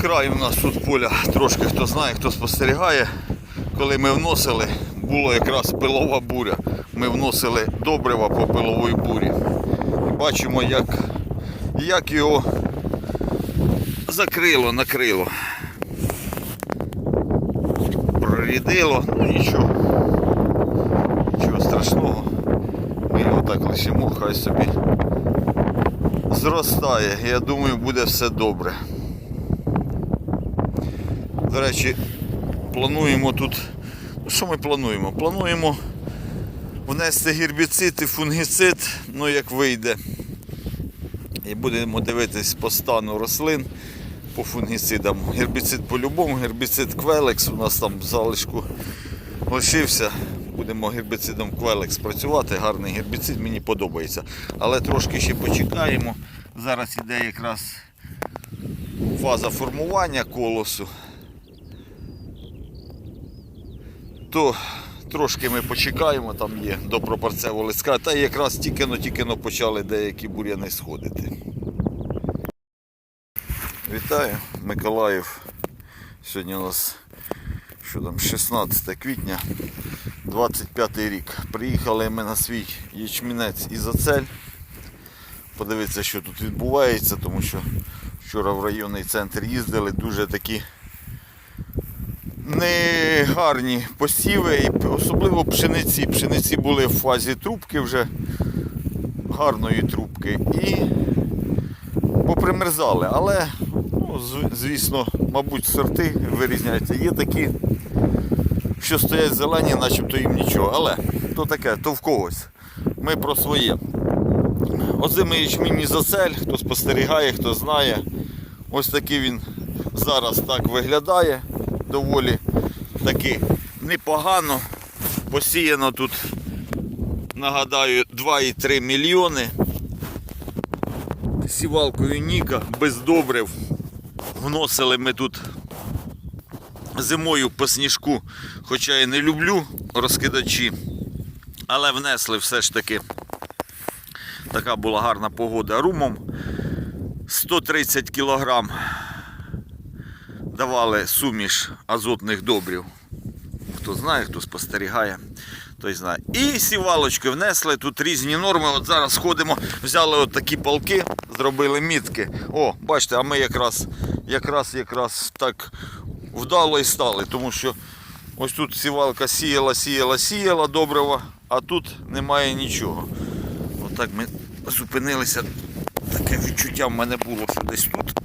Край у нас тут поля, трошки хто знає, хто спостерігає. Коли ми вносили, було якраз пилова буря. Ми вносили добрива по пиловій бурі. І бачимо, як, як його закрило, накрило. Прорідило, ну нічого. Нічого страшного. Ми його так лишимо, хай собі зростає. Я думаю, буде все добре. До речі, плануємо тут. Ну, що ми плануємо? Плануємо внести гербіцид і фунгіцид, ну як вийде. І будемо дивитись по стану рослин по фунгіцидам. Гербіцид по-любому, гербіцид Квелекс у нас там залишку лишився. Будемо гербіцидом Квелекс працювати. Гарний гербіцид, мені подобається. Але трошки ще почекаємо. Зараз іде якраз фаза формування колосу. То трошки ми почекаємо, там є до пропорцевого листка. Та якраз тільки-но тільки-но почали деякі бур'яни сходити. Вітаю, Миколаїв. Сьогодні у нас що там, 16 квітня, 25 рік. Приїхали ми на свій ячмінець із Оцель. Подивитися, що тут відбувається, тому що вчора в районний центр їздили, дуже такі негарні посіви, особливо пшениці. Пшениці були в фазі трубки вже гарної трубки і попримерзали. Але, ну, звісно, мабуть, сорти вирізняються. Є такі, що стоять зелені, начебто їм нічого. Але то таке, то в когось. Ми про своє. Озимий ячмінь ізоцель, хто спостерігає, хто знає. Ось такий він зараз так виглядає. Доволі таки непогано. Посіяно тут, нагадаю, 2,3 мільйони. Сівалкою Ніка без добрив. Вносили ми тут зимою по сніжку, хоча я не люблю розкидачі, але внесли все ж таки. Така була гарна погода румом. 130 кг давали суміш азотних добрів. Хто знає, хто спостерігає, той знає. І сівалочки внесли, тут різні норми. От зараз ходимо, взяли от такі палки, зробили мітки. О, бачите, а ми якраз, якраз, якраз так вдало і стали, тому що ось тут сівалка сіяла, сіяла, сіяла добрива, а тут немає нічого. Отак ми зупинилися. Таке відчуття в мене було, що десь тут.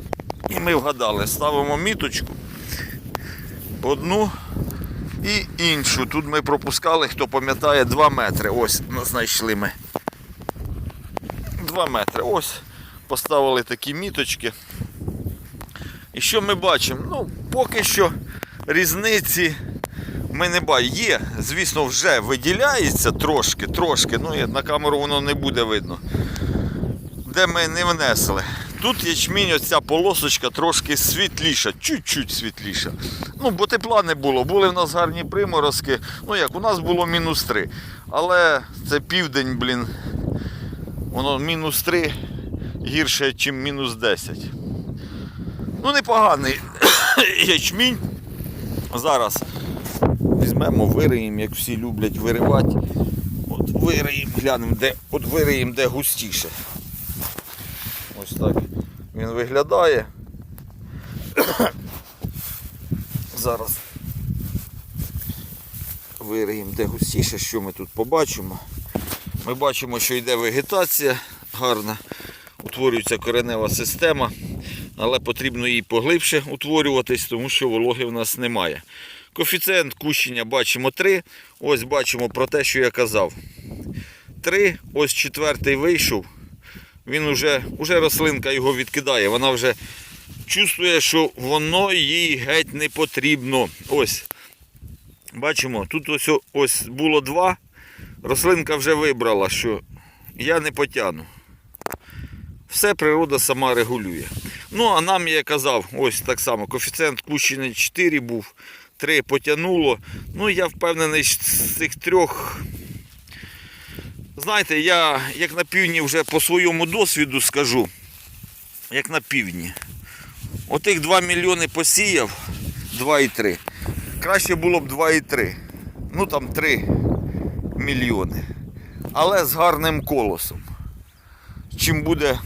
І ми вгадали, ставимо міточку одну і іншу. Тут ми пропускали, хто пам'ятає, 2 метри. Ось знайшли ми. 2 метри. Ось поставили такі міточки. І що ми бачимо? Ну, поки що різниці ми не бачимо. Є, звісно, вже виділяється трошки, трошки. Ну, на камеру воно не буде видно. Де ми не внесли. Тут ячмінь, оця полосочка трошки світліша, чуть-чуть світліша. Ну, бо тепла не було. Були в нас гарні приморозки. Ну як, у нас було мінус 3. Але це південь, блін. Воно мінус 3 гірше, ніж мінус 10. Ну, непоганий ячмінь. Зараз візьмемо, вириємо, як всі люблять виривати. От вириємо, глянемо, де, от вириємо, де густіше. Ось так він виглядає. Зараз вириємо де густіше, що ми тут побачимо. Ми бачимо, що йде вегетація гарна, утворюється коренева система, але потрібно їй поглибше утворюватись, тому що вологи в нас немає. Коефіцієнт кущення бачимо 3. Ось бачимо про те, що я казав. 3, ось четвертий вийшов він уже, уже рослинка його відкидає. Вона вже чувствує, що воно їй геть не потрібно. Ось. Бачимо, тут ось, ось було два. Рослинка вже вибрала, що я не потягну. Все природа сама регулює. Ну, а нам, я казав, ось так само, коефіцієнт кущення 4 був, 3 потягнуло. Ну, я впевнений, з цих трьох Знаєте, я як на півдні вже по своєму досвіду скажу, як на півдні. Отих 2 мільйони посіяв, 2,3. Краще було б 2,3. Ну там 3 мільйони. Але з гарним колосом. Чим буде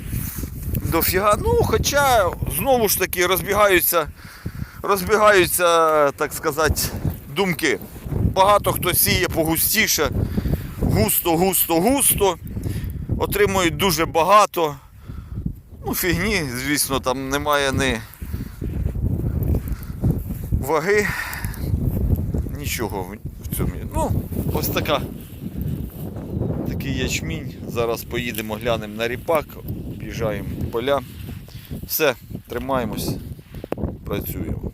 дофіга. Ну, хоча, знову ж таки, розбігаються, розбігаються, так сказати, думки. Багато хто сіє погустіше, густо, густо, густо. Отримують дуже багато. Ну, фігні, звісно, там немає ні ваги. Нічого в цьому. Ну, ось така. Такий ячмінь. Зараз поїдемо, глянемо на ріпак, об'їжджаємо поля. Все, тримаємось, працюємо.